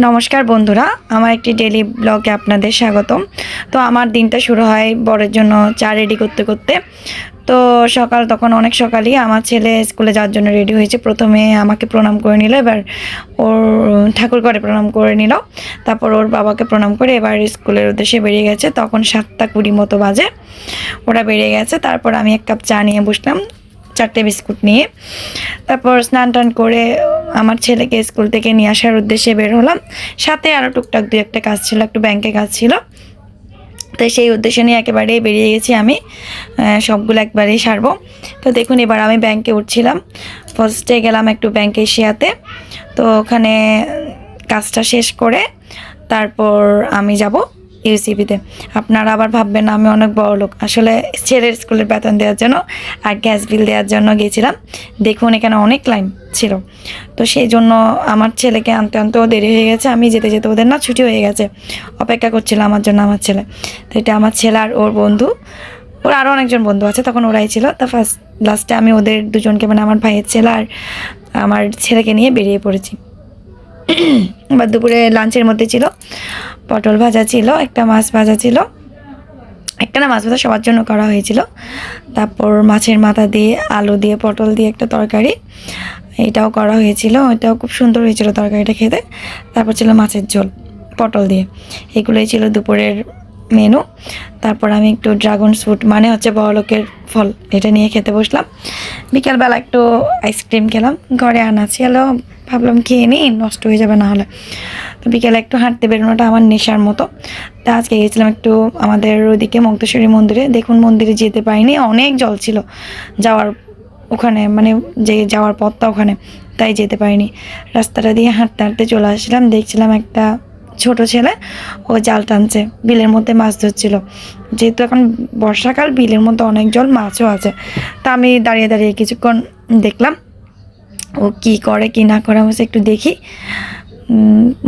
নমস্কার বন্ধুরা, আমার একটি ডেলি ব্লগে আপনাদের স্বাগতম। তো আমার দিনটা শুরু হয় বরের জন্য চা রেডি করতে করতে। তো সকাল, তখন অনেক সকালই আমার ছেলে স্কুলে যাওয়ার জন্য রেডি হয়েছে। প্রথমে আমাকে প্রণাম করে নিল, এবার ওর ঠাকুর করে প্রণাম করে নিল। তারপর ওর বাবাকে প্রণাম করে এবার স্কুলের উদ্দেশ্যে বেরিয়ে গেছে। তখন সাতটা কুড়ি মতো বাজে। ওরা বেরিয়ে গেছে, তারপর আমি এক কাপ চা নিয়ে বসলাম। চারটে বিস্কুট নিয়ে তারপর স্নান টান করে আমার ছেলেকে স্কুল থেকে নিয়ে আসার উদ্দেশ্যে বের হলাম। সাথে আরও টুকটাক দু একটা কাজ ছিল, একটু ব্যাংকে কাজ ছিল। তো সেই উদ্দেশ্য নিয়ে একেবারেই বেরিয়ে গেছি আমি। সবগুলো একবারেই সারবো। তো দেখুন, এবার আমি ব্যাংকে উঠছিলাম। ফার্স্টে গেলাম একটু ব্যাংকে এশিয়াতে। তো ওখানে কাজটা শেষ করে তারপর আমি যাব। ইউসিবিতে আপনারা আবার ভাববেন, আমি অনেক বড় লোক। আসলে ছেলের স্কুলের বেতন দেওয়ার জন্য আর গ্যাস বিল দেওয়ার জন্য গিয়েছিলাম। দেখুন, এখানে অনেক লাইন ছিল। তো সেই জন্য আমার ছেলেকে আনতে আনতেও দেরি হয়ে গেছে। আমি যেতে যেতে ওদের না ছুটি হয়ে গেছে। অপেক্ষা করছিল আমার জন্য আমার ছেলে। তো এটা আমার ছেলে আর ওর বন্ধু। ওর আরও অনেকজন বন্ধু আছে, তখন ওরাই ছিল। তা ফার্স্ট লাস্টে আমি ওদের দুজনকে মানে আমার ভাইয়ের ছেলে আর আমার ছেলেকে নিয়ে বেরিয়ে পড়েছি। এবার দুপুরে লাঞ্চের মধ্যে ছিল, পটল ভাজা ছিল, একটা মাছ ভাজা ছিল। একটা না মাছ ভাজা সবার জন্য করা হয়েছিল। তারপর মাছের মাথা দিয়ে, আলু দিয়ে, পটল দিয়ে একটা তরকারি। এটাও করা হয়েছিল, এটাও খুব সুন্দর হয়েছিল তরকারিটা খেতে। তারপর ছিল মাছের ঝোল, পটল দিয়ে। এগুলোই ছিল দুপুরের মেনু। তারপর আমি একটু ড্রাগন ফ্রুট মানে হচ্ছে বড়লোকের ফল, এটা নিয়ে খেতে বসলাম। বিকালবেলা একটু আইসক্রিম খেলাম, ঘরে আনা ছিল ভাবলাম খেয়ে নিই, নষ্ট হয়ে যাবে না হলে। তো বিকেলে একটু হাঁটতে বেরোনোটা আমার নেশার মতো। তা আজকে গেছিলাম একটু আমাদের ওদিকে মুক্তেশ্বরী মন্দিরে। দেখুন মন্দিরে যেতে পারিনি, অনেক জল ছিল যাওয়ার ওখানে মানে যে যাওয়ার পথটা ওখানে, তাই যেতে পারিনি। রাস্তাটা দিয়ে হাঁটতে হাঁটতে চলে আসলাম, দেখছিলাম একটা ছোট ছেলে, ও জাল টানছে, বিলের মধ্যে মাছ ধরছিল। যেহেতু এখন বর্ষাকাল, বিলের মধ্যে অনেক জল, মাছও আছে। তা আমি দাঁড়িয়ে দাঁড়িয়ে কিছুক্ষণ দেখলাম ও কি করে, কি না করে আমি একটু দেখি।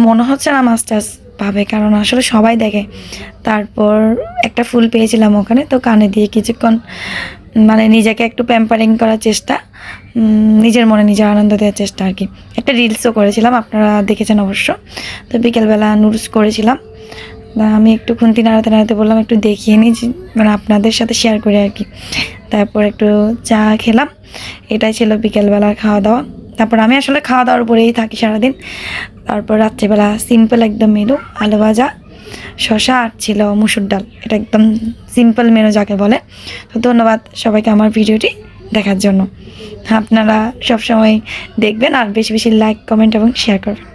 মনে হচ্ছে না টাছ পাবে, কারণ আসলে সবাই দেখে। তারপর একটা ফুল পেয়েছিলাম ওখানে, তো কানে দিয়ে কিছুক্ষণ মানে নিজেকে একটু প্যাম্পারিং করার চেষ্টা নিজের মনে নিজের আনন্দ দেওয়ার চেষ্টা আর কি। একটা রিলসও করেছিলাম, আপনারা দেখেছেন অবশ্য। তো বিকেলবেলা নুডলস করেছিলাম। আমি একটু খুন্তি নাড়াতে নাড়াতে বললাম, একটু দেখিয়ে নিই মানে আপনাদের সাথে শেয়ার করি আর কি। তারপর একটু চা খেলাম। এটাই ছিল বিকেলবেলার খাওয়া দাওয়া তারপর আমি আসলে খাওয়া দাওয়ার উপরেই থাকি সারাদিন। তারপর রাত্রিবেলা সিম্পল একদম মেনু, আলু ভাজা শশা আর ছিল মুসুর ডাল। এটা একদম সিম্পল মেনু যাকে বলে। তো ধন্যবাদ সবাইকে আমার ভিডিওটি দেখার জন্য। আপনারা সবসময় দেখবেন আর বেশি বেশি লাইক কমেন্ট এবং শেয়ার করবেন।